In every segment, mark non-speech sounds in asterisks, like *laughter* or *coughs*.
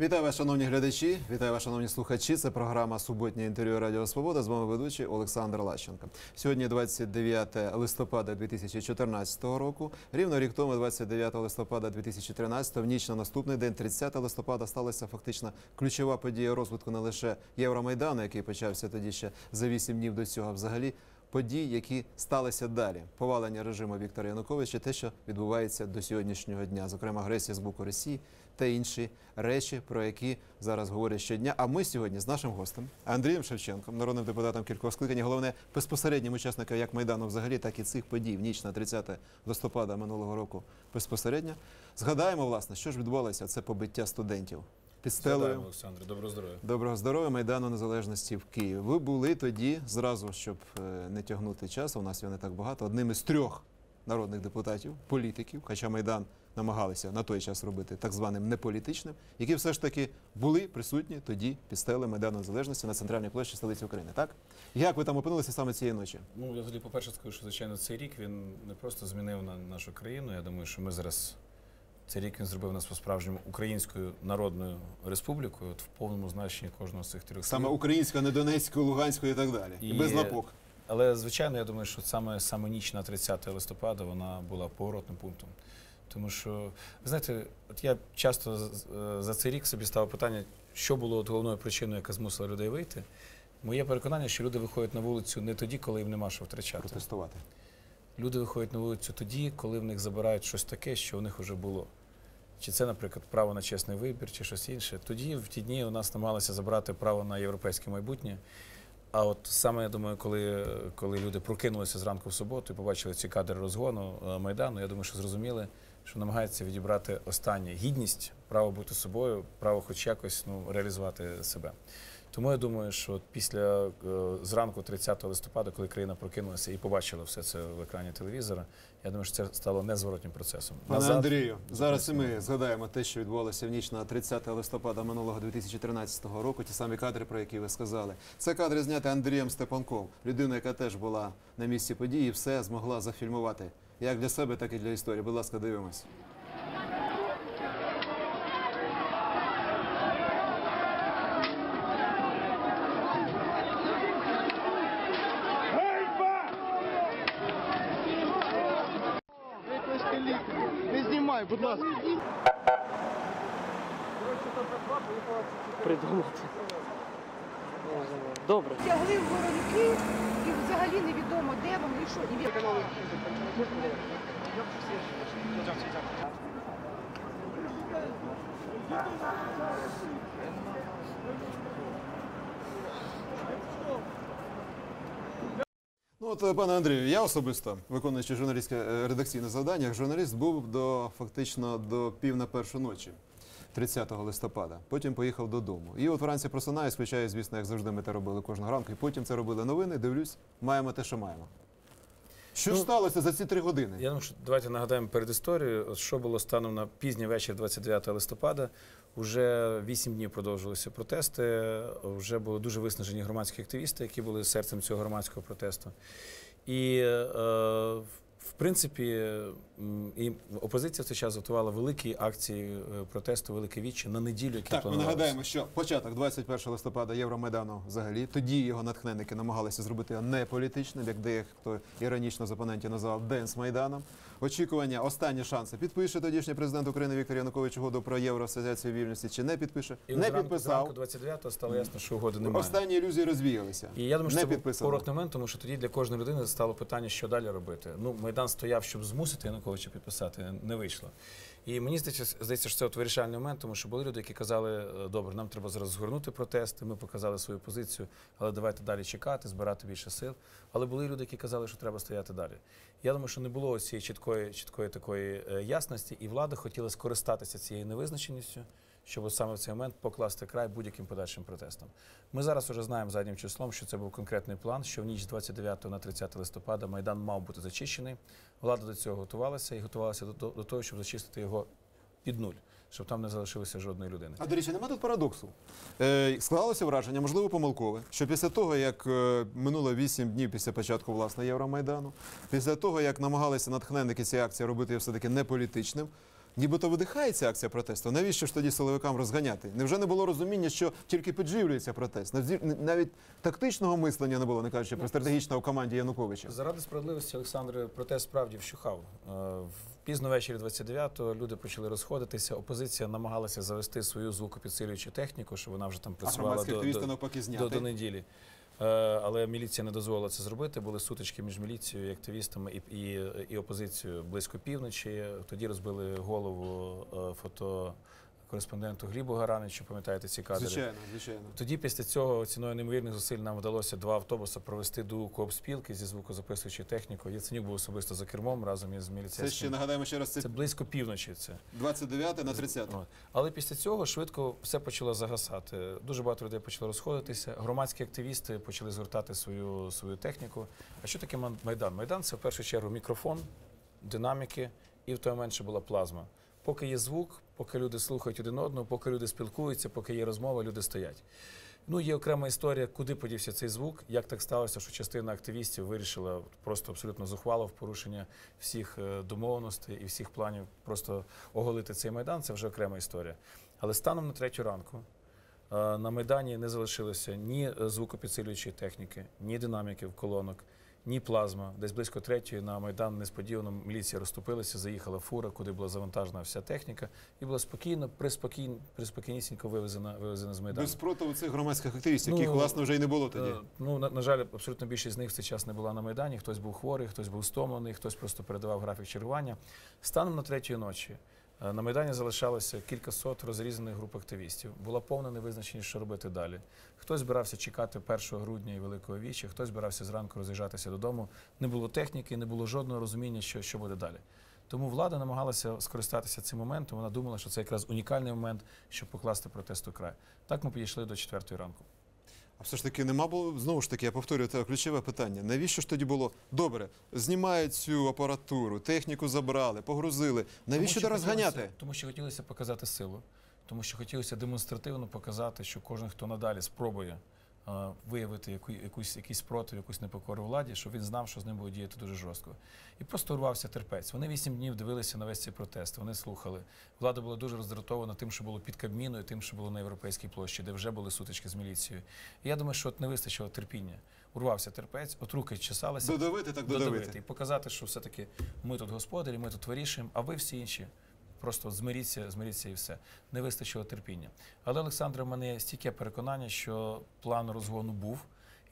Вітаю вас, шановні глядачі, вітаю вас, шановні слухачі. Це програма Суботнє інтерв'ю Радіо Свобода. З вами ведучий Олександр Лащенко. Сьогодні 29 листопада 2014 року. Рівно рік тому, 29 листопада 2013, в ніч на наступний день, 30 листопада, сталася фактично ключова подія розвитку не лише Євромайдану, який почався тоді ще за 8 днів до цього, а взагалі. Подій, які сталися далі, повалення режиму Віктора Януковича, те, що відбувається до сьогоднішнього дня, зокрема агресія з боку Росії та інші речі, про які зараз говорять щодня. А ми сьогодні з нашим гостем Андрієм Шевченком, народним депутатом кількох скликань, головне безпосереднім учасником як майдану, взагалі, так і цих подій в ніч на 30 листопада минулого року безпосередньо. Згадаємо, власне, що ж відбувалося. Це побиття студентів під стелею. Олександре, доброго здоров'я. Доброго здоров'я Майдану Незалежності в Києві. Ви були тоді, зразу, щоб е, не тягнути час, у нас його не так багато, одним із трьох народних депутатів, політиків, хоча Майдан намагалися на той час робити так званим неполітичним, які все ж таки були присутні тоді під стелею Майдану Незалежності на центральній площі столиці України. Так? Як ви там опинилися саме цієї ночі? Ну, я тоді, по-перше, скажу, що звичайно цей рік він не просто змінив на нашу країну. Я думаю, що ми зараз цей рік він зробив нас по-справжньому українською народною республікою, от в повному значенні кожного з цих трьох Саме українська, не Донецька, Луганська і так далі. І, І- без лапок. Але звичайно, я думаю, що саме саме ніч на 30 листопада вона була поворотним пунктом. Тому що, ви знаєте, от я часто за цей рік собі ставив питання, що було от головною причиною, яка змусила людей вийти. Моє переконання, що люди виходять на вулицю не тоді, коли їм нема що втрачати. Протестувати. Люди виходять на вулицю тоді, коли в них забирають щось таке, що у них вже було. Чи це, наприклад, право на чесний вибір, чи щось інше. Тоді, в ті дні, у нас намагалися забрати право на європейське майбутнє. А от саме я думаю, коли, коли люди прокинулися зранку в суботу і побачили ці кадри розгону е, майдану, я думаю, що зрозуміли, що намагаються відібрати останнє гідність, право бути собою, право хоч якось ну, реалізувати себе. Тому я думаю, що от після е, зранку 30 листопада, коли країна прокинулася і побачила все це в екрані телевізора, я думаю, що це стало незворотнім процесом. Пане Назад- Андрію, зараз і ми згадаємо те, що відбувалося в ніч на 30 листопада минулого 2013 року. Ті самі кадри, про які ви сказали. Це кадри зняті Андрієм Степанком, людина, яка теж була на місці події, і все змогла зафільмувати як для себе, так і для історії. Будь ласка, дивимось. Будь ласка. придумати. Добре. Тягли в воронки і взагалі невідомо де вони що і від- Ну от, е, пане Андрію, я особисто, виконуючи журналістське е, редакційне завдання, як журналіст був до фактично до пів на першу ночі. 30 листопада, потім поїхав додому. І от вранці просинаюсь, включаю, звісно, як завжди ми це робили кожного ранку. І потім це робили новини. Дивлюсь, маємо те, що маємо. Що Ну, сталося за ці три години? Я думаю, що давайте нагадаємо перед історією, що було станом на пізній вечір 29 листопада. Уже вісім днів продовжувалися протести. Вже були дуже виснажені громадські активісти, які були серцем цього громадського протесту. І е, в принципі, і опозиція в цей час готувала великі акції е, протесту, велике віче на неділю, які Так, ми нагадаємо, що початок 21 листопада Євромайдану взагалі. Тоді його натхненники намагалися зробити його не політичним, як дехто іронічно з опонентів назвав Денс Майданом. Очікування, останні шанси. Підпише тодішній президент України Віктор Янукович угоду про євроасоціацію вільності чи не підпише? І не зранку, підписав. зранку 29-го стало ясно, що угоди немає. Останні ілюзії розвіялися. І я думаю, що не це був поворотний момент, тому що тоді для кожної людини стало питання, що далі робити. Ну, Майдан стояв, щоб змусити Януковича підписати, не вийшло. І мені здається, здається, що це от вирішальний момент, тому що були люди, які казали, «Е, добре, нам треба зараз згорнути протести, ми показали свою позицію, але давайте далі чекати, збирати більше сил. Але були люди, які казали, що треба стояти далі. Я думаю, що не було цієї чіткої, чіткої такої е, ясності, і влада хотіла скористатися цією невизначеністю, щоб саме в цей момент покласти край будь-яким подальшим протестам. Ми зараз вже знаємо заднім числом, що це був конкретний план, що в ніч з 29 на 30 листопада Майдан мав бути зачищений. Влада до цього готувалася і готувалася до, до, до того, щоб зачистити його під нуль, щоб там не залишилося жодної людини. А до речі, нема тут парадоксу. Е, склалося враження, можливо, помилкове, що після того, як е, минуло 8 днів після початку власне Євромайдану, після того, як намагалися натхненники цієї акції робити все-таки не політичним, нібито видихається акція протесту. Навіщо ж тоді силовикам розганяти? Невже не було розуміння, що тільки підживлюється протест? Навіть тактичного мислення не було, не кажучи про стратегічного в команді Януковича. Заради справедливості, Олександр, протест справді вщухав. Е, Пізно ввечері 29-го люди почали розходитися. Опозиція намагалася завести свою звукопідсилюючу техніку, щоб вона вже там А працювала громадські до, до, до, до неділі. Е, Але міліція не дозволила це зробити. Були сутички між міліцією активістами і, і, і опозицією близько півночі. Тоді розбили голову е, фотокореспонденту Глібу Гараничу. Пам'ятаєте ці кадри? Звичайно, звичайно. Тоді після цього ціною неймовірних зусиль нам вдалося два автобуси провести до коопспілки зі звукозаписуючою технікою. Яценюк був особисто за кермом разом із Це ще нагадаємо ще раз. Це Це близько півночі. Це 29 на 30. От. але після цього швидко все почало загасати. Дуже багато людей почало розходитися. Громадські активісти почали згортати свою свою техніку. А що таке майдан? Майдан це в першу чергу мікрофон, динаміки і в той момент ще була плазма. Поки є звук, поки люди слухають один одного, поки люди спілкуються, поки є розмова, люди стоять. Ну, є окрема історія, куди подівся цей звук. Як так сталося, що частина активістів вирішила просто абсолютно зухвало в порушення всіх е, домовленостей і всіх планів просто оголити цей майдан. Це вже окрема історія. Але станом на третю ранку е, на майдані не залишилося ні е, звукопідсилюючої техніки, ні динаміків колонок, ні плазма. Десь близько третьої на майдан несподівано міліція розступилася, заїхала фура, куди була завантажена вся техніка, і була спокійно, приспокійно, приспокійнісінько вивезена, вивезена з майдану. Без спротиву цих громадських активістів, Ну, яких власне вже й не було тоді. Е, Ну, на, на жаль, абсолютно більшість з них в цей час не була на Майдані. Хтось був хворий, хтось був стомлений, хтось просто передавав графік чергування. Станом на третьої ночі на Майдані залишалося кілька сот розрізаних груп активістів. Була повна невизначеність, що робити далі. Хтось збирався чекати 1 грудня і Великого Вічі, хтось збирався зранку роз'їжджатися додому. Не було техніки, не було жодного розуміння, що, що буде далі. Тому влада намагалася скористатися цим моментом. Вона думала, що це якраз унікальний момент, щоб покласти протесту край. Так ми підійшли до четвертої ранку. А все ж таки нема було знову ж таки, я повторюю це ключове питання. Навіщо ж тоді було добре? Знімають цю апаратуру, техніку забрали, погрузили. Навіщо Тому розганяти? Тому що хотілося показати силу, тому що хотілося демонстративно показати, що кожен, хто надалі спробує виявити яку, якусь, якийсь спротив, якусь непокору владі, щоб він знав, що з ним буде діяти дуже жорстко. І просто урвався терпець. Вони вісім днів дивилися на весь цей протест, вони слухали. Влада була дуже роздратована тим, що було під Кабміною, тим, що було на Європейській площі, де вже були сутички з міліцією. І я думаю, що от не вистачило терпіння. Урвався терпець, от руки чесалися Додавити так додавити. додавити і показати, що все-таки ми тут господарі, ми тут вирішуємо, а ви всі інші. Просто змиріться, змиріться і все. Не вистачило терпіння. Але Олександре, в мене є стійке переконання, що план розгону був,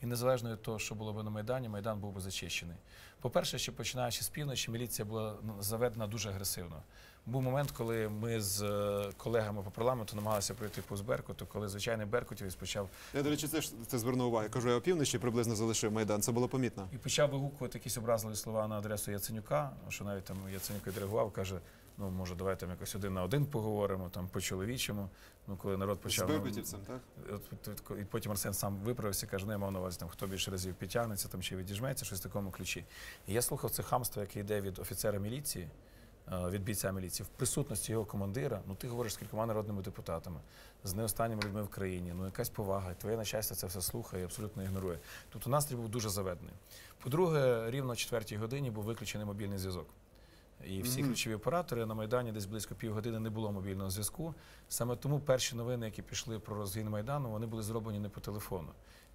і незалежно від того, що було б на Майдані, Майдан був би зачищений. По-перше, ще починаючи з півночі, міліція була заведена дуже агресивно. Був момент, коли ми з е, колегами по парламенту намагалися пройти повз Беркуту, коли звичайний Беркутівець почав Я, до речі, це ж це звернув увагу. Кажу, я опівночі приблизно залишив Майдан. Це було помітно. І почав вигукувати якісь образливі слова на адресу Яценюка, що навіть там Яценюк відреагував, каже: ну може, давайте там якось один на один поговоримо, там по-чоловічому. Ну, коли народ З почав. ну, Беркутівцем, так? І потім Арсен сам виправився, каже, не я мав на увазі там, хто більше разів підтягнеться там чи відіжметься, щось в такому ключі. І я слухав це хамство, яке йде від офіцера міліції, е, від бійця міліції, в присутності його командира. Ну ти говориш з кількома народними депутатами, з неостанніми людьми в країні. Ну якась повага. Твоє начальство це все слухає і абсолютно ігнорує. Тобто настрій був дуже заведений. По-друге, рівно о четвертій годині був виключений мобільний зв'язок. І всі ключові оператори на Майдані десь близько півгодини не було мобільного зв'язку. Саме тому перші новини, які пішли про розгін Майдану, вони були зроблені не по телефону.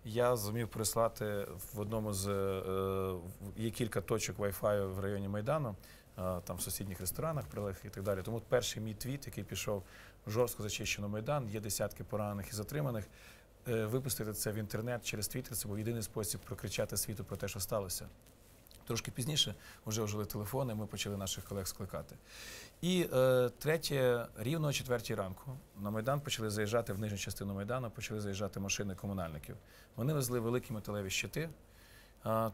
Я зумів прислати в одному з е, є кілька точок Wi-Fi в районі Майдану, е, там в сусідніх ресторанах, прилеглих і так далі. Тому перший мій твіт, який пішов в жорстко зачищено Майдан, є десятки поранених і затриманих. Е, Випустити це в інтернет через Твіттер, це був єдиний спосіб прокричати світу про те, що сталося. Трошки пізніше вже ожили телефони, ми почали наших колег скликати. І е, третє, рівно о четвертій ранку на Майдан почали заїжджати в нижню частину Майдану, почали заїжджати машини комунальників. Вони везли великі металеві щити.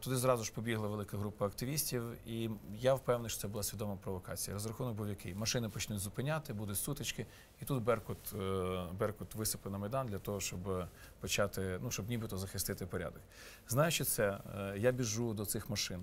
Туди зразу ж побігла велика група активістів, і я впевнений, що це була свідома провокація. Розрахунок був який: машини почнуть зупиняти, будуть сутички, і тут Беркут, е, Беркут висипе на Майдан для того, щоб почати, ну щоб нібито захистити порядок. Знаючи це, е, я біжу до цих машин.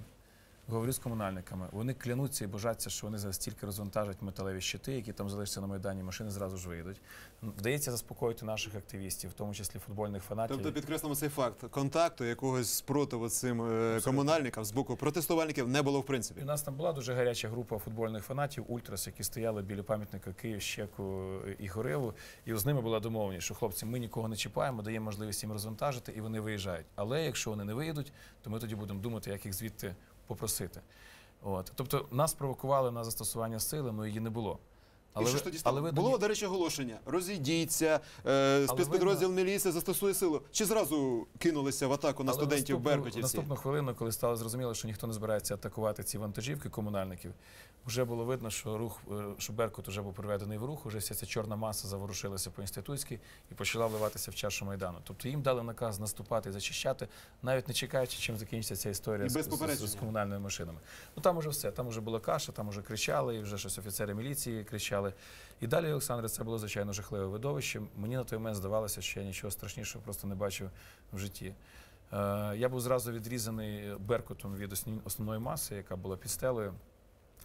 Говорю з комунальниками. Вони клянуться і божаться, що вони зараз стільки розвантажать металеві щити, які там залишаться на майдані. Машини зразу ж вийдуть. Вдається заспокоїти наших активістів, в тому числі футбольних фанатів. Тобто підкреслимо цей факт контакту якогось спротиву цим е, комунальникам з боку протестувальників не було в принципі. у нас там була дуже гаряча група футбольних фанатів, ультрас, які стояли біля пам'ятника Київ, Щеку і Горилу. І з ними була домовленість, що хлопці, ми нікого не чіпаємо, даємо можливість їм розвантажити, і вони виїжджають. Але якщо вони не виїдуть, то ми тоді будемо думати, як їх звідти попросити. От. Тобто нас провокували на застосування сили, але її не було. І що ви- ж тоді стало? ви було, тоді- до речі, оголошення. Розійдіться, е, спецпідрозділ міліції застосує силу. Чи зразу кинулися в атаку на Але студентів наступну- Беркутівці? Наступну хвилину, коли стало зрозуміло, що ніхто не збирається атакувати ці вантажівки комунальників, вже було видно, що рух, е, що Беркут вже був приведений в рух, уже вся ця чорна маса заворушилася по інститутській і почала вливатися в чашу майдану. Тобто їм дали наказ наступати і зачищати, навіть не чекаючи, чим закінчиться ця історія І з, без з- з, попередження. з комунальними машинами. Ну там уже все, там уже була каша, там уже кричали, і вже щось офіцери міліції кричали. І далі, Олександре, це було звичайно жахливе видовище. Мені на той момент здавалося, що я нічого страшнішого просто не бачив в житті. Е, Я був зразу відрізаний беркутом від основної маси, яка була під стелею.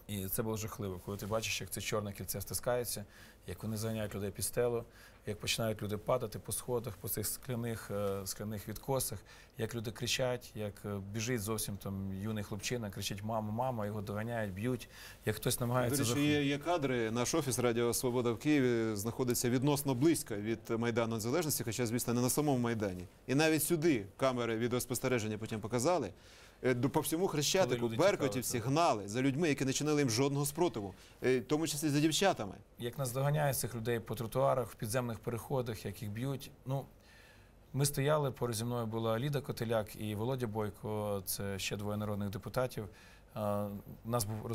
І це було жахливо, коли ти бачиш, як це чорне кільце стискається, як вони заганяють людей під стелу, як починають люди падати по сходах, по цих скляних, е, скляних відкосах, як люди кричать, як е, біжить зовсім там юний хлопчина, кричить Мама, мама, його доганяють, б'ють, як хтось До намагається речі, є, є кадри. Наш офіс Радіо Свобода в Києві знаходиться відносно близько від Майдану Незалежності, хоча, звісно, не на самому Майдані. І навіть сюди камери відеоспостереження потім показали. Е, По всьому хрещатику тікали, гнали за людьми, які не чинили їм жодного спротиву, е, в тому числі за дівчатами. як нас доганяють цих людей по тротуарах, в підземних переходах, як їх б'ють. Ну, ми стояли, поруч зі мною була Ліда Котеляк і Володя Бойко, це ще двоє народних депутатів. У нас був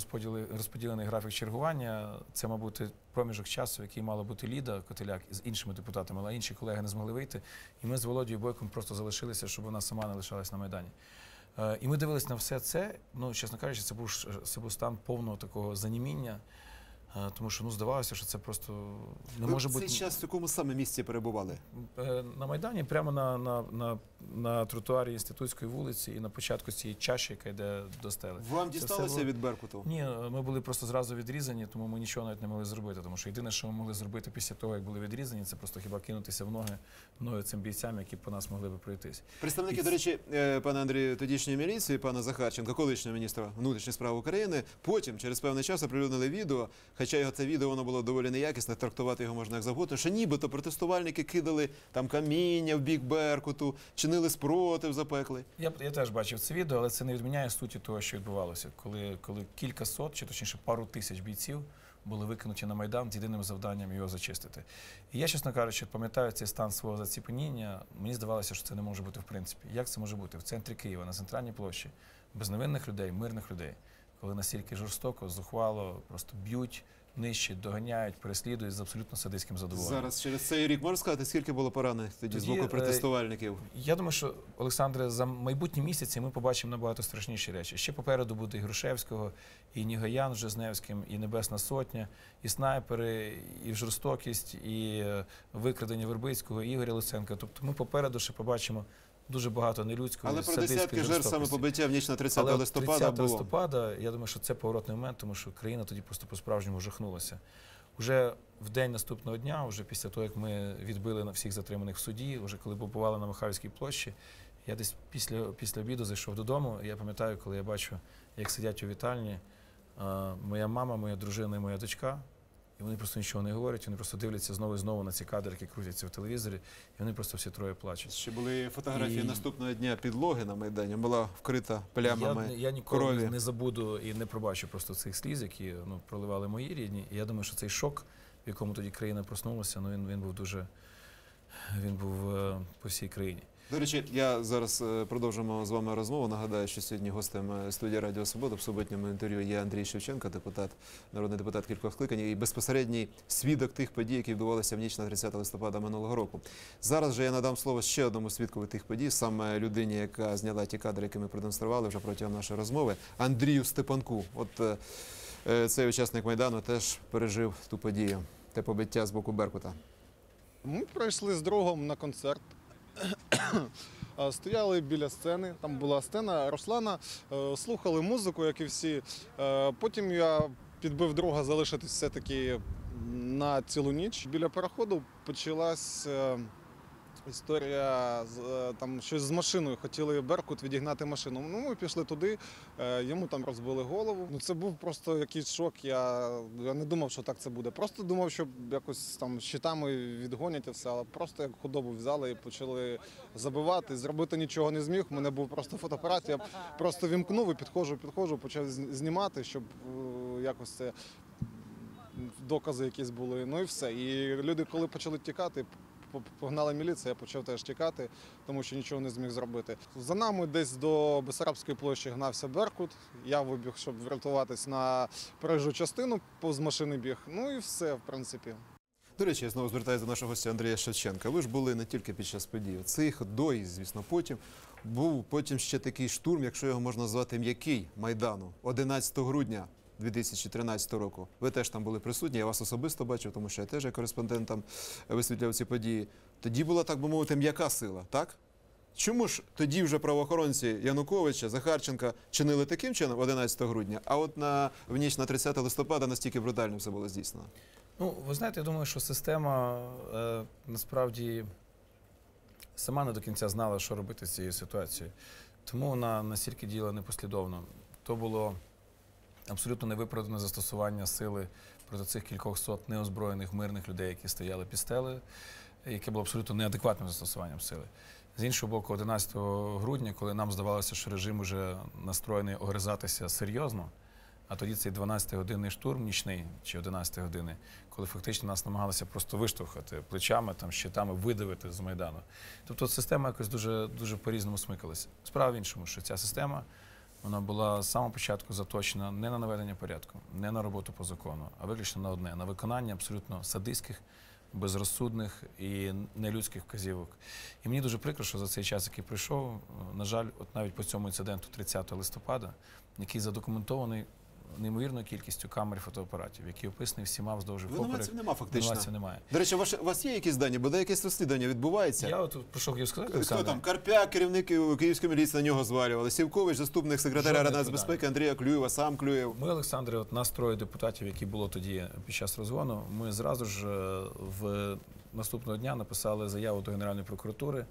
розподілений графік чергування. Це, мабуть, проміжок часу, який мала бути Ліда Котеляк з іншими депутатами, але інші колеги не змогли вийти. І ми з Володією Бойком просто залишилися, щоб вона сама не лишалась на Майдані. Е, І ми дивились на все це. Ну, чесно кажучи, це був, це був стан повного такого заніміння. Е, Тому що ну здавалося, що це просто не Ви може бути цей час в якому саме місці перебували? Е, на майдані, прямо на, на, на, на тротуарі інститутської вулиці і на початку цієї чаші, яка йде до стели. Вам Це дісталося було- від Беркуту? Ні, ми були просто зразу відрізані, тому ми нічого навіть не могли зробити. Тому що єдине, що ми могли зробити після того, як були відрізані, це просто хіба кинутися в ноги мною цим бійцям, які по нас могли би пройтись. Представники, І до речі, е, пане Андрію, тодішньої міліції, пана Захарченка, колишнього міністра внутрішніх справ України, потім через певний час оприлюднили відео, хоча його це відео воно було доволі неякісне, трактувати його можна як завгодно, що нібито протестувальники кидали там каміння в бік Беркуту, чинили спротив запекли. Я, я теж бачив це відео, але це не відміняє суті того, що відбувалося, коли, коли кілька сот, чи точніше пару тисяч бійців були викинуті на майдан з єдиним завданням його зачистити. І я, чесно кажучи, пам'ятаю цей стан свого заціпеніння. Мені здавалося, що це не може бути в принципі. Як це може бути в центрі Києва, на центральній площі, без невинних людей, мирних людей, коли настільки жорстоко, зухвало, просто б'ють, нищать, доганяють, переслідують з абсолютно садистським задоволенням. Зараз через цей рік можна сказати, скільки було поранених тоді, з боку е, протестувальників. Я думаю, що Олександре, за майбутні місяці ми побачимо набагато страшніші речі. Ще попереду буде і Грушевського, і Нігаян з Жизневським, і Небесна Сотня, і снайпери, і жорстокість, і е, викрадення Вербицького, і Ігоря Луценка. Тобто ми попереду ще побачимо дуже багато нелюдського. Але про десятки жертв саме побиття в ніч на 30 Але листопада 30 було. листопада, я думаю, що це поворотний момент, тому що країна тоді просто по-справжньому жахнулася. Уже в день наступного дня, вже після того, як ми відбили на всіх затриманих в суді, вже коли побували на Михайлівській площі, я десь після, після обіду зайшов додому. І я пам'ятаю, коли я бачу, як сидять у вітальні моя мама, моя дружина і моя дочка. І вони просто нічого не говорять, вони просто дивляться знову і знову на ці кадри, які крутяться в телевізорі, і вони просто всі троє плачуть. Ще були фотографії І- наступного дня підлоги на Майдані, була вкрита плямами. Я, я ніколи крові. не, забуду і не пробачу просто цих сліз, які ну, проливали мої рідні. І я думаю, що цей шок, в якому тоді країна проснулася, ну він, він був дуже він був е, по всій країні. До речі, я зараз е, продовжимо з вами розмову. Нагадаю, що сьогодні гостем е, студії Радіо Свобода в суботньому інтерв'ю є Андрій Шевченко, депутат, народний депутат кількох скликань і безпосередній свідок тих подій, які відбувалися в ніч на 30 листопада минулого року. Зараз же я надам слово ще одному свідкові тих подій, саме людині, яка зняла ті кадри, які ми продемонстрували вже протягом нашої розмови, Андрію Степанку. От е, цей учасник майдану теж пережив ту подію, те побиття з боку Беркута. Ми прийшли з другом на концерт. *coughs* е, стояли біля сцени. Там була сцена Руслана, е, слухали музику, як і всі. Е, Потім я підбив друга залишитись все-таки на цілу ніч. Біля переходу почалась. Історія з е, там щось з машиною. Хотіли Беркут відігнати машину. Ну, ми пішли туди, е, йому там розбили голову. Ну це був просто якийсь шок. Я, я не думав, що так це буде. Просто думав, що якось там щитами відгонять і все, але просто як худобу взяли і почали забивати. Зробити нічого не зміг. У мене був просто фотоапарат. Я просто вімкнув і підходжу, підходжу, почав знімати, щоб е, якось це докази якісь були. Ну і все. І люди, коли почали тікати, погнала міліція, я почав теж тікати, тому що нічого не зміг зробити. За нами десь до Бесарабської площі гнався Беркут. Я вибіг, щоб врятуватись на проїжджу частину, повз машини біг. Ну і все, в принципі. До речі, я знову звертаюся до нашого гостя Андрія Шевченка. Ви ж були не тільки під час подій цих до і, звісно, потім. Був потім ще такий штурм, якщо його можна назвати м'який Майдану, 11 грудня 2013 року. Ви теж там були присутні, я вас особисто бачив, тому що я теж як кореспондент там висвітляв ці події. Тоді була, так би мовити, м'яка сила, так? Чому ж тоді вже правоохоронці Януковича, Захарченка чинили таким чином 11 грудня, а от на в ніч на 30 листопада настільки брутально все було здійснено? Ну, ви знаєте, я думаю, що система е, насправді сама не до кінця знала, що робити з цією ситуацією. Тому вона настільки діяла непослідовно. То було абсолютно невиправдане застосування сили проти цих кількох сот неозброєних мирних людей, які стояли під стелею, яке було абсолютно неадекватним застосуванням сили. З іншого боку, 11 грудня, коли нам здавалося, що режим уже настроєний огризатися серйозно, а тоді цей 12-годинний штурм нічний чи 11 години, коли фактично нас намагалися просто виштовхати плечами, там, щитами, видавити з Майдану. Тобто система якось дуже, дуже по-різному смикалася. Справа в іншому, що ця система вона була з самого початку заточена не на наведення порядку, не на роботу по закону, а виключно на одне на виконання абсолютно садистських, безрозсудних і нелюдських вказівок. І мені дуже прикро, що за цей час, який прийшов, на жаль, от навіть по цьому інциденту 30 листопада, який задокументований неймовірною кількістю камер фотоапаратів, які описані всіма вздовж і поперек. Винуватців нема фактично. Винуватців немає. До речі, ваше- у вас є якісь дані, бодай якесь розслідування відбувається? Я от про що хотів сказати, Хто там? Карпяк, керівник Київської міліції на нього звалювали. Сівкович, заступник секретаря Жодних Ради питань. безпеки Андрія Клюєва, сам Клюєв. Ми, Олександре, от нас троє депутатів, які було тоді під час розгону, ми зразу ж е, в наступного дня написали заяву до Генеральної прокуратури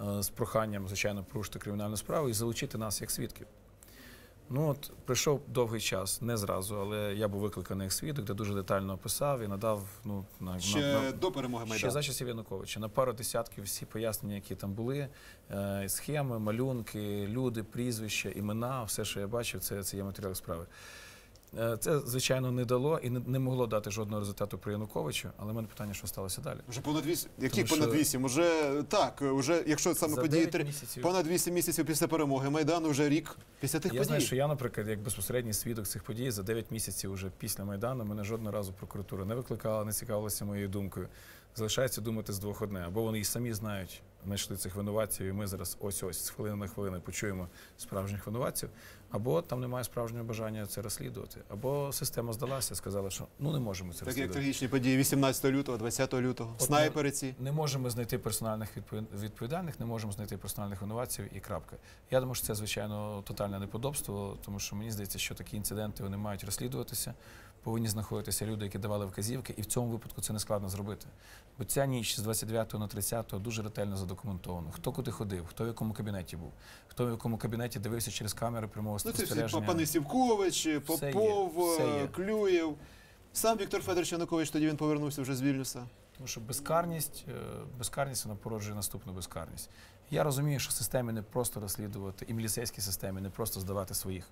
е, з проханням, звичайно, порушити кримінальну справу і залучити нас як свідків. Ну от прийшов довгий час, не зразу, але я був викликаний як свідок, де дуже детально описав і надав ну на, Ще на, на до перемоги ще за часів Януковича на пару десятків всі пояснення, які там були, е, схеми, малюнки, люди, прізвища, імена, все, що я бачив, це, це є матеріал справи. Е, Це, звичайно, не дало і не, могло дати жодного результату при Януковичу, але в мене питання, що сталося далі. Вже понад вісім. Яких понад вісім? Уже так, уже якщо саме За події 9 місяців. понад вісім місяців після перемоги Майдану, вже рік після тих Я подій. знаю, що я, наприклад, як безпосередній свідок цих подій за 9 місяців уже після Майдану мене жодного разу прокуратура не викликала, не цікавилася моєю думкою. Залишається думати з двох одне. Або вони і самі знають, знайшли цих винуватців, і ми зараз ось-ось з хвилини на хвилину почуємо справжніх винуватців, або там немає справжнього бажання це розслідувати, або система здалася, сказала, що ну не можемо це Так як трагічні події 18 лютого, 20 лютого. От Снайпери ці. Не можемо знайти персональних відпов- відповідальних, не можемо знайти персональних винуватців і крапка. Я думаю, що це звичайно тотальне неподобство, тому що мені здається, що такі інциденти вони мають розслідуватися. Повинні знаходитися люди, які давали вказівки, і в цьому випадку це не складно зробити. Бо ця ніч з 29 на 30 дуже ретельно задокументовано. Хто куди ходив, хто в якому кабінеті був, хто в якому кабінеті дивився через камери прямого Ну це спостереження. пани Сівкович, Все є, Попов, все є. Клюєв. Сам Віктор Федорович Янукович тоді він повернувся вже з Вільнюса. Тому що безкарність, е, безкарність вона породжує наступну безкарність. Я розумію, що системі не просто розслідувати, і міліцейській системі не просто здавати своїх.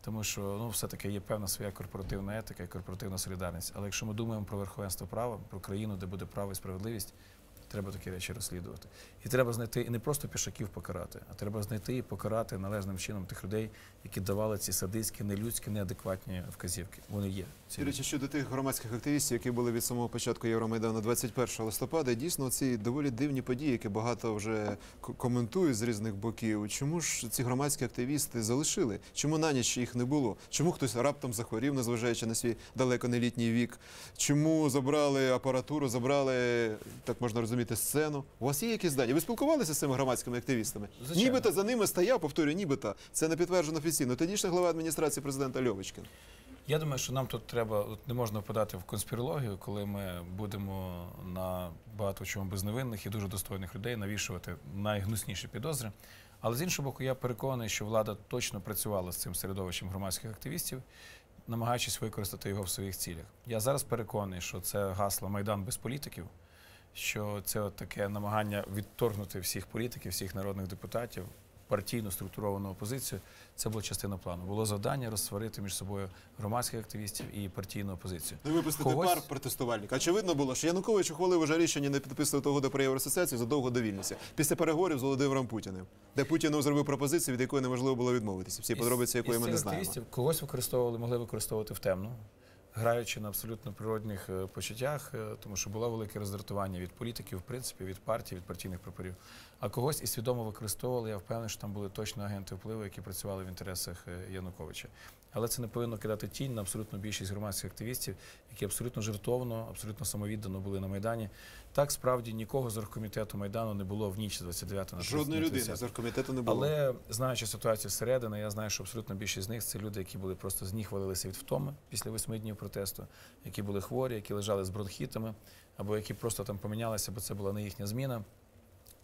Тому що ну, все-таки є певна своя корпоративна етика і корпоративна солідарність. Але якщо ми думаємо про верховенство права, про країну, де буде право і справедливість, треба такі речі розслідувати. І треба знайти і не просто пішаків покарати, а треба знайти і покарати належним чином тих людей, які давали ці садистські, нелюдські, неадекватні вказівки. Вони є. ці речі, щодо тих громадських активістів, які були від самого початку Євромайдану 21 листопада, дійсно ці доволі дивні події, які багато вже коментують з різних боків. Чому ж ці громадські активісти залишили? Чому на ніч їх не було? Чому хтось раптом захворів, незважаючи на свій далеко не літній вік? Чому забрали апаратуру, забрали так можна розуміти, сцену. У вас є якісь дані? Ви спілкувалися з цими громадськими активістами? Звичайно. Нібито за ними стояв, повторюю, нібито. Це не підтверджено офіційно. Тодішній глава адміністрації президента Льовочкін. Я думаю, що нам тут треба не можна впадати в конспірологію, коли ми будемо на багато чому безневинних і дуже достойних людей навішувати найгнусніші підозри. Але з іншого боку, я переконаний, що влада точно працювала з цим середовищем громадських активістів, намагаючись використати його в своїх цілях. Я зараз переконаний, що це гасло Майдан без політиків, що це таке намагання відторгнути всіх політиків, всіх народних депутатів, партійно структуровану опозицію. Це була частина плану. Було завдання розсварити між собою громадських активістів і партійну опозицію. Ну, випустити Когось- пар протестувальника. Очевидно було, що Янукович ухвалив уже рішення не підписувати угоду про євроасоціацію задовго до Вільнюсі. Після переговорів з Володимиром Путіним, де Путін зробив пропозицію, від якої неможливо було відмовитися. Всі подробиці, якої ми не знаємо. когось використовували, могли використовувати в темну, граючи на абсолютно природних е, почуттях, е, тому що було велике роздратування від політиків, в принципі, від партій, від партійних прапорів. А когось і свідомо використовували. Я впевнений, що там були точно агенти впливу, які працювали в інтересах е, Януковича. Але це не повинно кидати тінь на абсолютно більшість громадських активістів, які абсолютно жертовно, абсолютно самовіддано були на майдані. Так справді нікого з оргкомітету майдану не було в ніч з 29 на 30. Жодної людини з оргкомітету не було. Але знаючи ситуацію зсередини, я знаю, що абсолютно більшість з них це люди, які були просто з ніг валилися від втоми після восьми днів протесту, які були хворі, які лежали з бронхітами, або які просто там помінялися, бо це була не їхня зміна.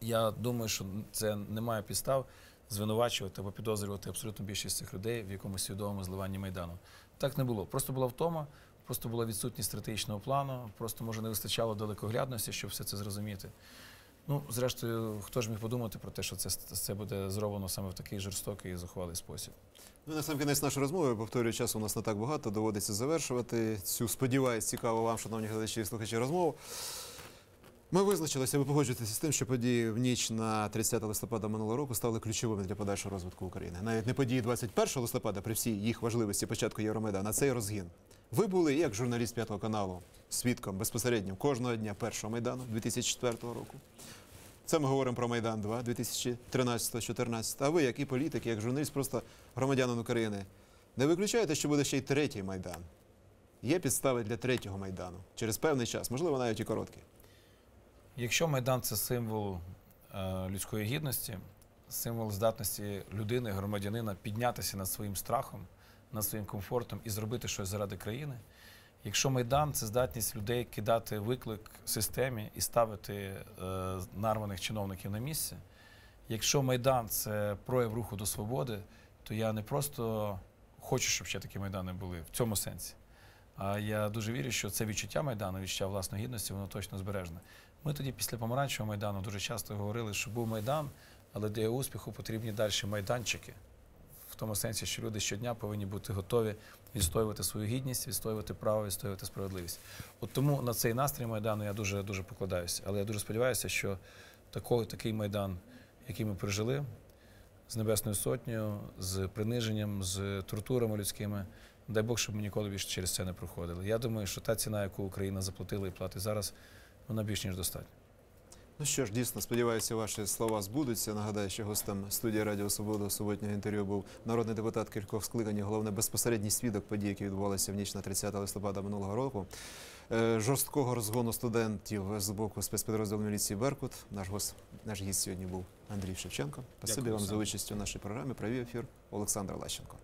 Я думаю, що це немає підстав звинувачувати або підозрювати абсолютно більшість цих людей в якомусь свідомому зливанні майдану. Так не було. Просто була втома, просто була відсутність стратегічного плану, просто може не вистачало далекоглядності, щоб все це зрозуміти. Ну, зрештою, хто ж міг подумати про те, що це, це буде зроблено саме в такий жорстокий і зухвалий спосіб. Ну, на сам кінець нашої розмови, повторюю, часу у нас не так багато, доводиться завершувати цю, сподіваюсь, цікаву вам, шановні глядачі і слухачі, розмову. Ми визначилися, ви погоджуєтеся з тим, що події в ніч на 30 листопада минулого року стали ключовими для подальшого розвитку України. Навіть не події 21 листопада, при всій їх важливості початку Євромайдану, а цей розгін. Ви були як журналіст п'ятого каналу свідком безпосередньо кожного дня першого майдану 2004 року. Це ми говоримо про Майдан 2 2013-2014. А ви, як і політик, як журналіст, просто громадянин України, не виключаєте, що буде ще й третій майдан. Є підстави для третього майдану через певний час, можливо, навіть і короткий. Якщо Майдан це символ е, людської гідності, символ здатності людини, громадянина піднятися над своїм страхом, над своїм комфортом і зробити щось заради країни. Якщо Майдан це здатність людей кидати виклик системі і ставити е, нарваних чиновників на місце, якщо Майдан це прояв руху до свободи, то я не просто хочу, щоб ще такі майдани були в цьому сенсі. А я дуже вірю, що це відчуття Майдану, відчуття власної гідності, воно точно збережне. Ми тоді, після помаранчевого майдану, дуже часто говорили, що був майдан, але для успіху потрібні далі майданчики. В тому сенсі, що люди щодня повинні бути готові відстоювати свою гідність, відстоювати право, відстоювати справедливість. От тому на цей настрій майдану я дуже дуже покладаюся. Але я дуже сподіваюся, що такий, такий майдан, який ми пережили, з Небесною Сотнею, з приниженням, з тортурами людськими. Дай Бог, щоб ми ніколи більше через це не проходили. Я думаю, що та ціна, яку Україна заплатила і платить зараз, вона більш ніж достатня. Ну що ж, дійсно, сподіваюся, ваші слова збудуться. Нагадаю, що гостем студії Радіо Свобода суботнього інтерв'ю був народний депутат кількох скликань, головне безпосередній свідок подій, які відбувалися в ніч на 30 листопада минулого року. Е, Жорсткого розгону студентів з боку спецпідрозділу міліції Беркут. Наш гость, наш гість сьогодні був Андрій Шевченко. Спасибі вам за участь у нашій програмі. Провів ефір Олександр Лащенко.